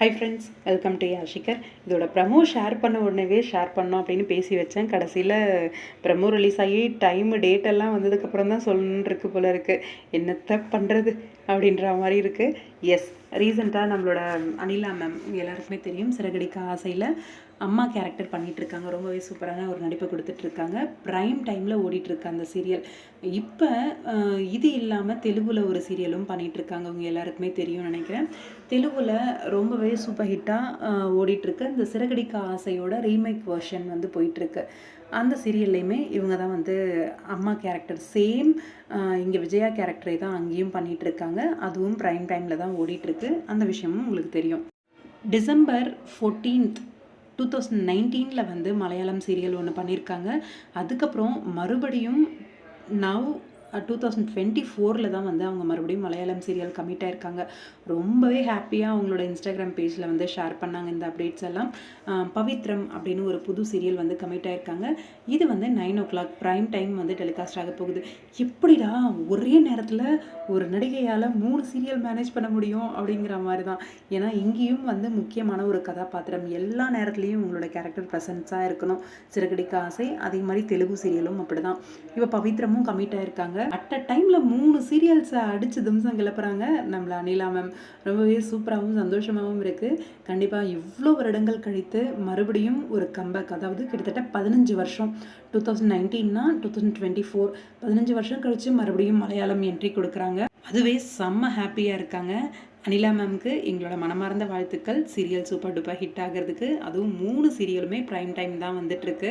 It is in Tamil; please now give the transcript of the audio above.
ஹை ஃப்ரெண்ட்ஸ் வெல்கம் டு யாஷிகர் இதோட ப்ரமோ ஷேர் பண்ண உடனேவே ஷேர் பண்ணோம் அப்படின்னு பேசி வச்சேன். கடைசியில் ப்ரமோ ரிலீஸ் ஆகி டைமு டேட்டெல்லாம் வந்ததுக்கப்புறம் தான் சொல்லணுன்னு இருக்கு போல இருக்குது என்னத்த பண்ணுறது அப்படின்ற மாதிரி இருக்குது எஸ் ரீசெண்டாக நம்மளோட அனிலா மேம் எல்லாருக்குமே தெரியும். சிறகடிக்க ஆசையில் அம்மா கேரக்டர் பண்ணிட்டு இருக்காங்க ரொம்பவே சூப்பரான ஒரு நடிப்பை கொடுத்துட்டு இருக்காங்க ப்ரைம் டைமில் ஓடிட்டுருக்கு அந்த சீரியல் இப்போ இது இல்லாமல் தெலுங்கில் ஒரு சீரியலும் பண்ணிகிட்டு இருக்காங்க அவங்க எல்லாருக்குமே தெரியும் நினைக்கிறேன். தெலுங்கில் ரொம்பவே சூப்பர் ஹிட்டாக ஓடிட்டுருக்கு. இந்த சிறகடிக்க ஆசையோட ரீமேக் வேர்ஷன் வந்து போயிட்டுருக்கு. அந்த சீரியல்லையுமே இவங்க தான் வந்து அம்மா கேரக்டர் சேம் இங்கே விஜயா கேரக்டரை தான் அங்கேயும் பண்ணிகிட்ருக்காங்க இருக்காங்க அதுவும் ப்ரைம் டைமில் தான் ஓடிட்டுருக்கு. அந்த விஷயமும் உங்களுக்கு தெரியும். டிசம்பர் ஃபோர்டீன்த் டூ தௌசண்ட் நைன்டீனில் வந்து மலையாளம் சீரியல் ஒன்று பண்ணியிருக்காங்க அதுக்கப்புறம் மறுபடியும் நவ் டூ தௌசண்ட் டுவெண்ட்டி ஃபோரில் தான் வந்து அவங்க மறுபடியும் மலையாளம் சீரியல் கமிட் ஆயிருக்காங்க. ரொம்பவே ஹாப்பியாக அவங்களோட இன்ஸ்டாகிராம் பேஜில் வந்து ஷேர் பண்ணாங்க இந்த அப்டேட்ஸ் எல்லாம். பவித்ரம் அப்படின்னு ஒரு புது சீரியல் வந்து கமிட் ஆயிருக்காங்க. இது வந்து nine o'clock prime time வந்து டெலிகாஸ்ட் ஆக போகுது. எப்படிடா ஒரே நேரத்தில் ஒரு நடிகையால் மூணு சீரியல் மேனேஜ் பண்ண முடியும் அப்படிங்கிற மாதிரி தான் ஏன்னா இங்கேயும் வந்து முக்கியமான ஒரு கதாபாத்திரம் எல்லா நேரத்துலையும் உங்களோட கேரக்டர் ப்ரெசன்ஸாக இருக்கணும். சிறகடிக்க ஆசை அதே மாதிரி தெலுங்கு சீரியலும் அப்படி தான் இப்போ பவித்ரமும் கமிட் ஆயிருக்காங்க. அட் அ டைமில் மூணு சீரியல்ஸை அடித்து திம்சம் கிளப்புறாங்க. நம்மள அனிலா மேம் ரொம்பவே சூப்பராகவும் சந்தோஷமாகவும் இருக்குது கண்டிப்பாக இவ்வளோ வருடங்கள் கழித்து மறுபடியும் ஒரு கம்பேக் அதாவது கிட்டத்தட்ட பதினஞ்சு வருஷம். டூ தௌசண்ட் நைன்டீன்னா டூ தௌசண்ட் டுவெண்ட்டி ஃபோர் பதினஞ்சு வருஷம் கழித்து மறுபடியும் மலையாளம் என்ட்ரி கொடுக்குறாங்க. அதுவே செம்ம ஹாப்பியாக இருக்காங்க. அனிலா மேம்க்கு எங்களோட மனமார்ந்த வாழ்த்துக்கள். சீரியல் சூப்பர் டூப்பர் ஹிட் ஆகிறதுக்கு. அதுவும் மூணு சீரியலுமே ப்ரைம் டைம் தான் வந்துட்டுருக்கு